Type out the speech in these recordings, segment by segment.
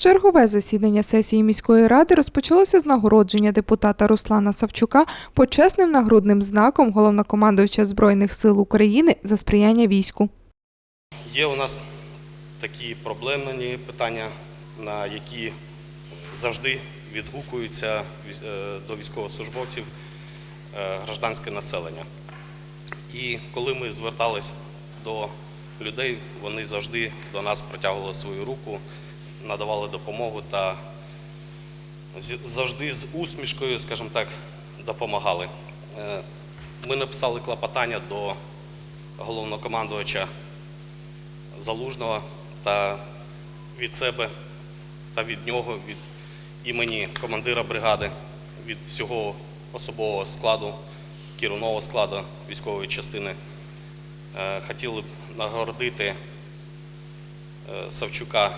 Чергове засідання сесії міської ради розпочалося з нагородження депутата Руслана Савчука почесним нагрудним знаком головнокомандуюча Збройних сил України за сприяння війську. Є у нас такі проблемні питання, на які завжди відгукуються е, до військовослужбовців е, гражданське населення. І коли ми звертались до людей, вони завжди до нас протягували свою руку, надавали допомогу та завжди з усмішкою, скажімо так, допомагали. Е, Ми написали клопотання до головнокомандувача Залужного та від себе та від нього, від імені командира бригади, від всього особового складу, керівного складу військової частини. Е, Хотіли б нагородити е, Савчука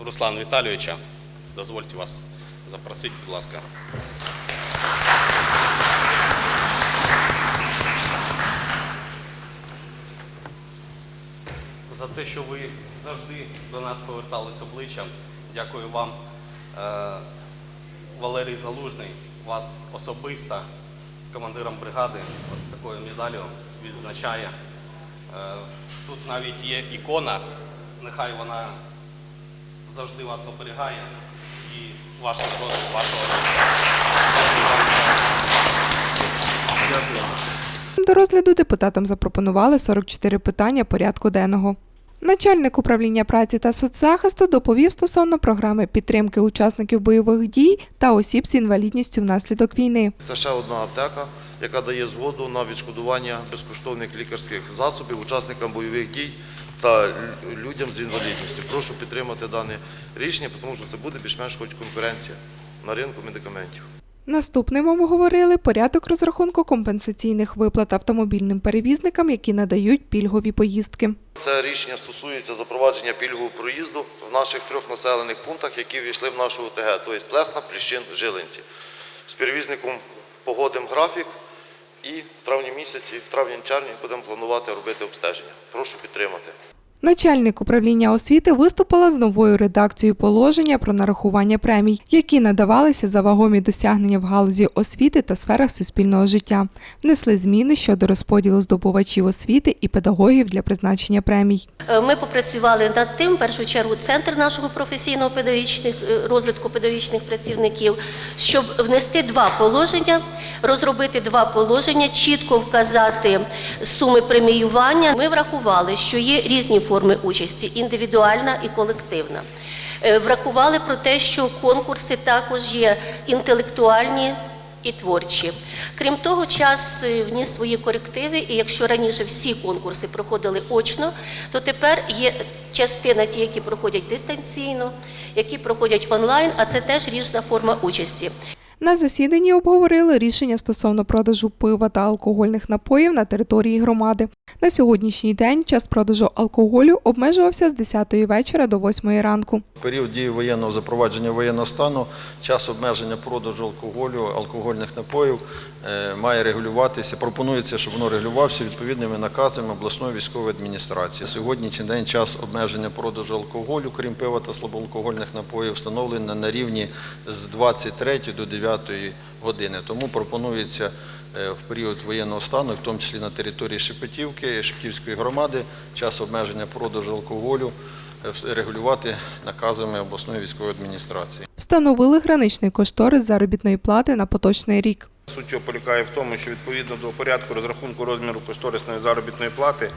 Руслана Віталійовича. Дозвольте вас запросити, будь ласка. за те, що ви завжди до нас повертались обличчям. Дякую вам, Е, Валерій Залужний, вас особисто з командиром бригади ось такою медаллю відзначає. Е, Тут навіть є ікона, нехай вона завжди вас оберігає і ваш народ, вашого. Дякую. До розгляду депутатам запропонували 44 питання порядку денного. Начальник управління праці та соцзахисту доповів стосовно програми підтримки учасників бойових дій та осіб з інвалідністю внаслідок війни. Це ще одна аптека, яка дає згоду на відшкодування безкоштовних лікарських засобів учасникам бойових дій та людям з інвалідністю. Прошу підтримати дане рішення, тому що це буде більш-менш хоч конкуренція на ринку медикаментів. Наступним обговорили порядок розрахунку компенсаційних виплат автомобільним перевізникам, які надають пільгові поїздки. Це рішення стосується запровадження пільгового проїзду в наших трьох населених пунктах, які ввійшли в нашу ОТГ, тобто Плесна, Пліщин, Жилинці. З перевізником погодимо графік і в травні місяці, в травні-червні будемо планувати робити обстеження. Прошу підтримати. Начальник управління освіти виступила з новою редакцією положення про нарахування премій, які надавалися за вагомі досягнення в галузі освіти та сферах суспільного життя. Внесли зміни щодо розподілу здобувачів освіти і педагогів для призначення премій. Е, Ми попрацювали над тим, в першу чергу, центр нашого професійного педагогічних е, розвитку педагогічних працівників, щоб внести два положення, розробити два положення, чітко вказати суми преміювання. Ми врахували, що є різні форми участі індивідуальна і колективна. Е, Врахували про те, що конкурси також є інтелектуальні і творчі. Крім того, час е, вніс свої корективи, і якщо раніше всі конкурси проходили очно, то тепер є частина ті, які проходять дистанційно, які проходять онлайн, а це теж різна форма участі. На засіданні обговорили рішення стосовно продажу пива та алкогольних напоїв на території громади. На сьогоднішній день час продажу алкоголю обмежувався з 10 вечора до 8 ранку. В період дії воєнного запровадження воєнного стану час обмеження продажу алкоголю, алкогольних напоїв е, має регулюватися. Пропонується, щоб воно регулювався відповідними наказами обласної військової адміністрації. Сьогоднішній день час обмеження продажу алкоголю, крім пива та слабоалкогольних напоїв, встановлений на рівні з 23 до 9 години. Тому пропонується е, в період воєнного стану, в тому числі на території Шепетівки, Шепетівської громади, час обмеження продажу алкоголю е, регулювати наказами обласної військової адміністрації. Встановили граничний кошторис заробітної плати на поточний рік. Суть його полягає в тому, що відповідно до порядку розрахунку розміру кошторисної заробітної плати,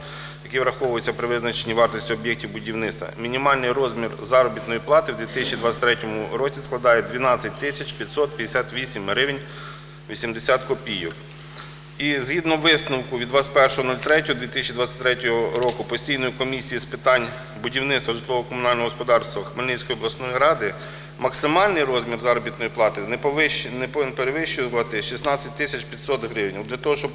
який враховується при визначенні вартості об'єктів будівництва, мінімальний розмір заробітної плати в 2023 році складає 12 тисяч 558 гривень 80 копійок. І згідно висновку від 21.03.2023 року постійної комісії з питань будівництва житлово-комунального господарства Хмельницької обласної ради максимальний розмір заробітної плати не, повищ... не повинен перевищувати 16 тисяч 500 гривень. Для того, щоб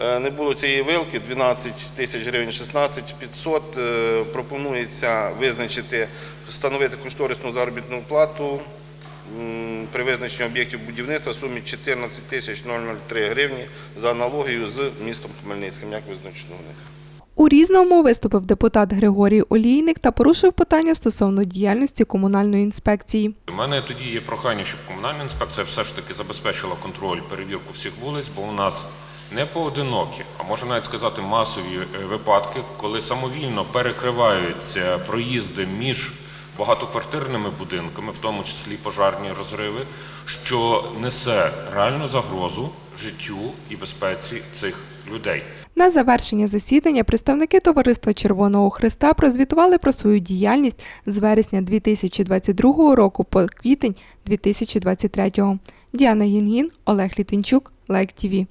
е, не було цієї вилки 12 тисяч гривень, 16 500, е, пропонується визначити, встановити кошторисну заробітну плату при визначенні об'єктів будівництва в сумі 14 тисяч 003 гривні за аналогією з містом Хмельницьким, як визначено в них. У різному виступив депутат Григорій Олійник та порушив питання стосовно діяльності комунальної інспекції. У мене тоді є прохання, щоб комунальна інспекція все ж таки забезпечила контроль, перевірку всіх вулиць, бо у нас не поодинокі, а можна навіть сказати масові е, випадки, коли самовільно перекриваються проїзди між багатоквартирними будинками, в тому числі пожарні розриви, що несе реальну загрозу життю і безпеці цих людей. На завершення засідання представники товариства Червоного Христа прозвітували про свою діяльність з вересня 2022 року по квітень 2023. Діана Гінгін, Олег Літвінчук, Лайк ТІВІ.